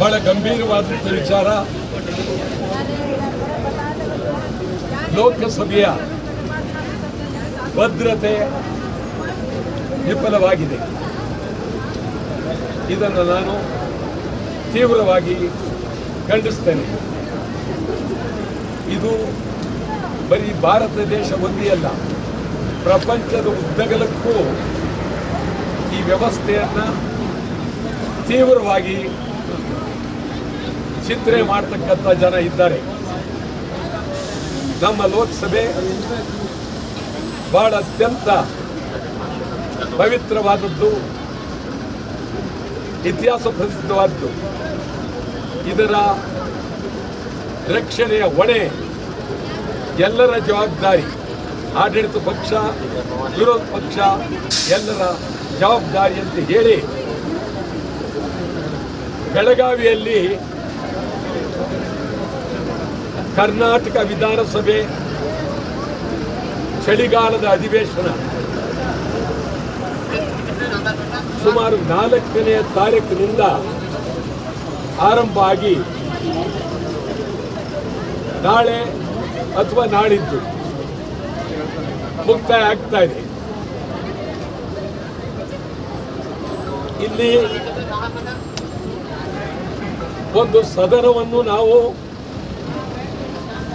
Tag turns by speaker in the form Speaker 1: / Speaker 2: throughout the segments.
Speaker 1: ಬಹಳ ಗಂಭೀರವಾದಂಥ ವಿಚಾರ. ಲೋಕಸಭೆಯ ಭದ್ರತೆ ವಿಫಲವಾಗಿದೆ ಇದನ್ನು ನಾನು ತೀವ್ರವಾಗಿ ಖಂಡಿಸ್ತೇನೆ. ಇದು ಬರೀ ಭಾರತ ದೇಶ ಒಂದೇ ಪ್ರಪಂಚದ ಉದ್ದಗಲಕ್ಕೂ ಈ ವ್ಯವಸ್ಥೆಯನ್ನು ತೀವ್ರವಾಗಿ ಚಿಂತನೆ ಮಾಡ್ತಕ್ಕಂಥ ಜನ ಇದ್ದಾರೆ. ನಮ್ಮ ಲೋಕಸಭೆ ಬಹಳ ಅತ್ಯಂತ ಪವಿತ್ರವಾದದ್ದು, ಇತಿಹಾಸ ಪ್ರಸಿದ್ಧವಾದದ್ದು. ಇದರ ರಕ್ಷಣೆಯ ಹೊಣೆ ಎಲ್ಲರ ಜವಾಬ್ದಾರಿ. ಆಡಳಿತ ಪಕ್ಷ, ವಿರೋಧ ಪಕ್ಷ ಎಲ್ಲರ ಜವಾಬ್ದಾರಿ ಅಂತ ಹೇಳಿ ಬೆಳಗಾವಿಯಲ್ಲಿ ಕರ್ನಾಟಕ ವಿಧಾನಸಭೆ ಚಳಿಗಾಲದ ಅಧಿವೇಶನ. ಸುಮಾರು ನಾಲ್ಕನೇ ತಾರೀಕಿನಿಂದ ಆರಂಭ ಆಗಿ ನಾಳೆ ಅಥವಾ ನಾಳಿದ್ದು ಮುಕ್ತಾಯ ಆಗ್ತಾ ಇದೆ. ಇಲ್ಲಿ ಒಂದು ಸದನವನ್ನು ನಾವು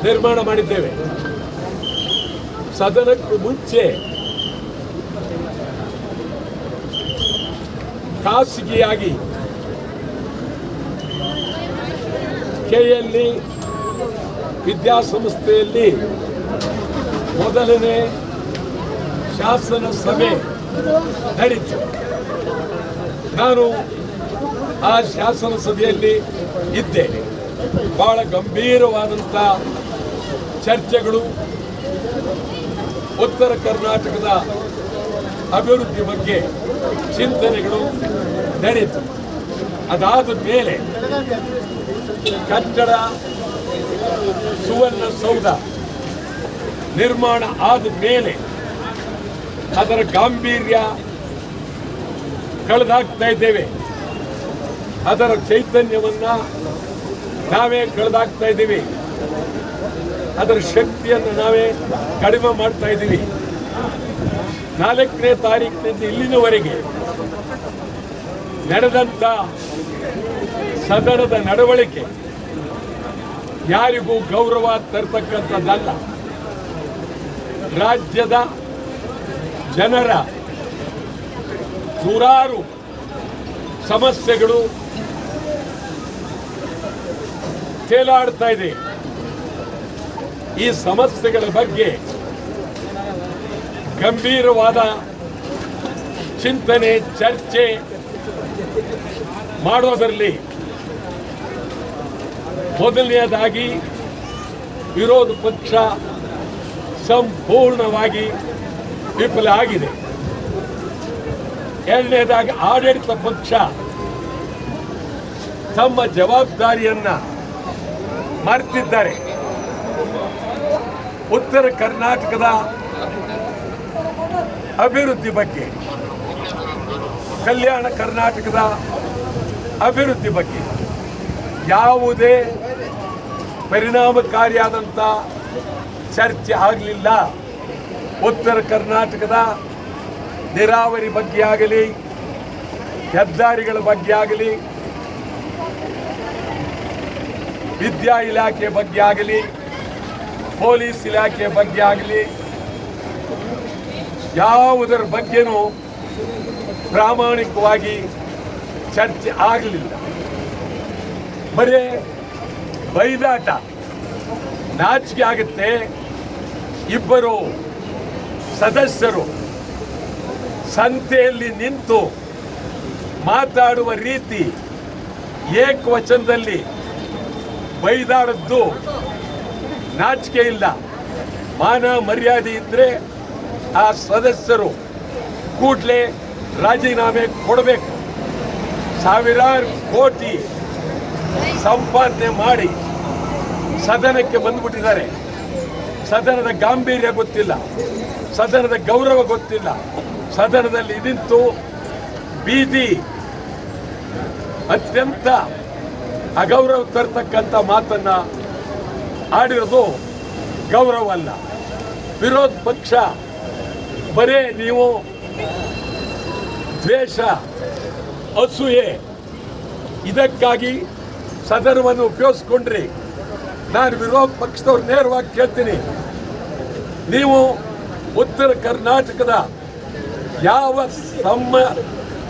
Speaker 1: ನಿರ್ಮಾಣ ಮಾಡಿದ್ದೇವೆ. ಸದನಕ್ಕೂ ಮುಂಚೆ ಖಾಸಗಿಯಾಗಿ ಕೆಎಲ್ಇ ವಿದ್ಯಾಸಂಸ್ಥೆಯಲ್ಲಿ ಮೊದಲನೇ ಶಾಸನ ಸಭೆ ನಡೀತು. ನಾನು ಆ ಶಾಸನ ಸಭೆಯಲ್ಲಿ ಇದ್ದೇನೆ. ಬಹಳ ಗಂಭೀರವಾದಂಥ ಚರ್ಚೆಗಳು ಉತ್ತರ ಕರ್ನಾಟಕದ ಅಭಿವೃದ್ಧಿ ಬಗ್ಗೆ ಚಿಂತನೆಗಳು ನಡೆಯಿತು. ಅದಾದ ಮೇಲೆ ಕಟ್ಟಡ ಸುವರ್ಣ ಸೌಧ ನಿರ್ಮಾಣ ಆದ ಮೇಲೆ ಅದರ ಗಾಂಭೀರ್ಯ ಕಳೆದಾಗ್ತಾ ಇದ್ದೇವೆ. ಅದರ ಚೈತನ್ಯವನ್ನ ನಾವೇ ಕಳೆದಾಕ್ತಾ ಇದ್ದೀವಿ. ಅದರ ಶಕ್ತಿಯನ್ನು ನಾವೇ ಕಡಿಮೆ ಮಾಡ್ತಾ ಇದ್ದೀವಿ. ನಾಲ್ಕನೇ ತಾರೀಕಿನಿಂದ ಇಲ್ಲಿನವರೆಗೆ ನಡೆದಂತ ಸದನದ ನಡವಳಿಕೆ ಯಾರಿಗೂ ಗೌರವ ತರ್ತಕ್ಕಂಥದ್ದಲ್ಲ. ರಾಜ್ಯದ ಜನರ ನೂರಾರು ಸಮಸ್ಯೆಗಳು ತೇಲಾಡ್ತಾ ಇದೆ. ಈ ಸಮಸ್ಯೆಗಳ ಬಗ್ಗೆ ಗಂಭೀರವಾದ ಚಿಂತನೆ, ಚರ್ಚೆ ಮಾಡೋದರಲ್ಲಿ ಮೊದಲನೆಯದಾಗಿ ವಿರೋಧ ಪಕ್ಷ ಸಂಪೂರ್ಣವಾಗಿ ವಿಫಲ ಆಗಿದೆ. ಎರಡನೇದಾಗಿ ಆಡಳಿತ ಪಕ್ಷ ತಮ್ಮ ಜವಾಬ್ದಾರಿಯನ್ನ ಮರೆತಿದ್ದಾರೆ. ಉತ್ತರ ಕರ್ನಾಟಕದ ಅಭಿವೃದ್ಧಿ ಬಗ್ಗೆ, ಕಲ್ಯಾಣ ಕರ್ನಾಟಕದ ಅಭಿವೃದ್ಧಿ ಬಗ್ಗೆ, ಯಾವುದೇ ಪರಿಣಾಮಕಾರಿಯಾದಂಥ ಚರ್ಚೆ ಆಗಲಿಲ್ಲ. ಉತ್ತರ ಕರ್ನಾಟಕದ ನೀರಾವರಿ ಬಗ್ಗೆ ಆಗಲಿ, ಹೆದ್ದಾರಿಗಳ ಬಗ್ಗೆ ಆಗಲಿ, ವಿದ್ಯಾ ಇಲಾಖೆ ಬಗ್ಗೆ ಆಗಲಿ ಪೊಲೀಸ್ ಇಲಾಖೆ ಬಗ್ಗೆ ಆಗಲಿ, ಯಾವುದರ ಬಗ್ಗೆನೂ ಪ್ರಾಮಾಣಿಕವಾಗಿ ಚರ್ಚೆ ಆಗಲಿಲ್ಲ. ಬರೇ ಬೈದಾಟ ನಾಚಿಕೆ ಆಗುತ್ತೆ. ಇಬ್ಬರು ಸದಸ್ಯರು ಸಂತೆಯಲ್ಲಿ ನಿಂತು ಮಾತಾಡುವ ರೀತಿ ಏಕವಚನದಲ್ಲಿ ಬೈದಾಡದ್ದು ನಾಚಿಕೆ ಇಲ್ಲ. ಮಾನ ಮರ್ಯಾದೆ ಇದ್ರೆ ಆ ಸದಸ್ಯರು ಕೂಡಲೇ ರಾಜೀನಾಮೆ ಕೊಡಬೇಕು. ಸಾವಿರಾರು ಕೋಟಿ ಸಂಪಾದನೆ ಮಾಡಿ ಸದನಕ್ಕೆ ಬಂದ್ಬಿಟ್ಟಿದ್ದಾರೆ. ಸದನದ ಗಾಂಭೀರ್ಯ ಗೊತ್ತಿಲ್ಲ. ಸದನದ ಗೌರವ ಗೊತ್ತಿಲ್ಲ. ಸದನದಲ್ಲಿ ನಿಂತು ಬೀದಿ ಅತ್ಯಂತ ಅಗೌರವ ತರ್ತಕ್ಕಂಥ ಮಾತನ್ನ ಆಡಿರೋದು ಗೌರವ ಅಲ್ಲ ವಿರೋಧ ಪಕ್ಷ, ಬರೇ ನೀವು ದ್ವೇಷ, ಅಸೂಯೆ, ಇದಕ್ಕಾಗಿ ಸದನವನ್ನು ಉಪಯೋಗಿಸ್ಕೊಂಡ್ರಿ. ನಾನು ವಿರೋಧ ಪಕ್ಷದವ್ರು ನೇರವಾಗಿ ಕೇಳ್ತೀನಿ. ನೀವು ಉತ್ತರ ಕರ್ನಾಟಕದ ಯಾವ ಸಮ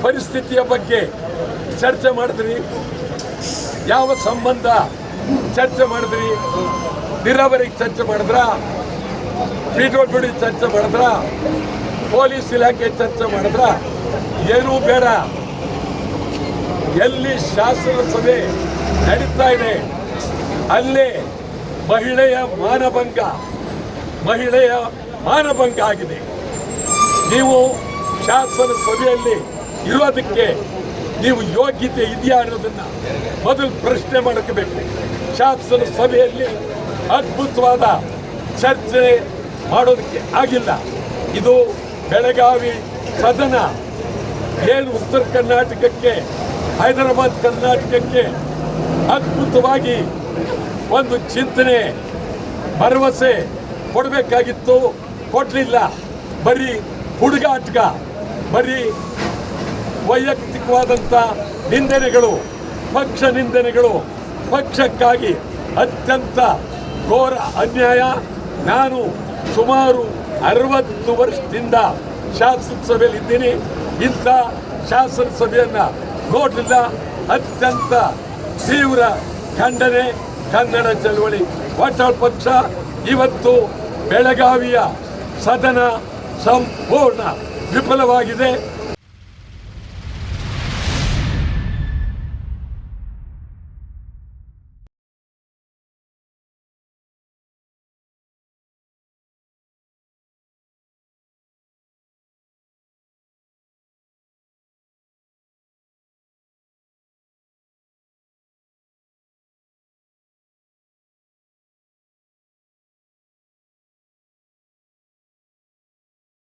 Speaker 1: ಪರಿಸ್ಥಿತಿಯ ಬಗ್ಗೆ ಚರ್ಚೆ ಮಾಡಿದ್ರಿ? ಯಾವ ಸಂಬಂಧ? ಚರ್ಚೆ ಮಾಡಿದ್ರಿ. ನೀರಾವರಿಗೆ ಚರ್ಚೆ ಮಾಡಿದ್ರ? ಬಿಡಿ ಚರ್ಚೆ ಮಾಡಿದ್ರ? ಪೊಲೀಸ್ ಇಲಾಖೆ ಚರ್ಚೆ ಮಾಡಿದ್ರ? ಏನೂ ಬೇಡ. ಎಲ್ಲಿ ಶಾಸನ ಸಭೆ ನಡೀತಾ ಇದೆ, ಅಲ್ಲೇ ಮಹಿಳೆಯ ಮಾನಭಂಗ ಮಹಿಳೆಯ ಮಾನಭಂಗ ಆಗಿದೆ. ನೀವು ಶಾಸನ ಸಭೆಯಲ್ಲಿ ಇರೋದಕ್ಕೆ ನೀವು ಯೋಗ್ಯತೆ ಇದೆಯಾ ಅನ್ನೋದನ್ನು ಮೊದಲು ಪ್ರಶ್ನೆ ಮಾಡಬೇಕು ಶಾಸನ ಸಭೆಯಲ್ಲಿ ಅದ್ಭುತವಾದ ಚರ್ಚೆ ಮಾಡೋದಕ್ಕೆ ಆಗಿಲ್ಲ. ಇದು ಬೆಳಗಾವಿ ಸದನ. ಏನು ಉತ್ತರ ಕರ್ನಾಟಕಕ್ಕೆ, ಹೈದರಾಬಾದ್ ಕರ್ನಾಟಕಕ್ಕೆ ಅದ್ಭುತವಾಗಿ ಒಂದು ಚಿಂತನೆ, ಭರವಸೆ ಕೊಡಬೇಕಾಗಿತ್ತು. ಕೊಡಲಿಲ್ಲ. ಬರೀ ಹುಡುಗಾಟಗ ಬರೀ ವೈಯಕ್ತಿಕವಾದಂಥ ನಿಂದನೆಗಳು, ಪಕ್ಷ ನಿಂದನೆಗಳು ಪಕ್ಷಕ್ಕಾಗಿ ಅತ್ಯಂತ ಘೋರ ಅನ್ಯಾಯ ನಾನು ಸುಮಾರು ಅರವತ್ತು ವರ್ಷದಿಂದ ಶಾಸನಸಭೆಯಲ್ಲಿ ಇದ್ದೀನಿ ಇಂಥ ಶಾಸನ ಸಭೆಯನ್ನ ನೋಡಲಿಲ್ಲ. ಅತ್ಯಂತ ತೀವ್ರ ಖಂಡನೆ, ಕನ್ನಡ ಚಳವಳಿ. ವಾಟಾಳ್ ಪಕ್ಷ ಇವತ್ತು ಬೆಳಗಾವಿಯ ಸದನ ಸಂಪೂರ್ಣ ವಿಫಲವಾಗಿದೆ.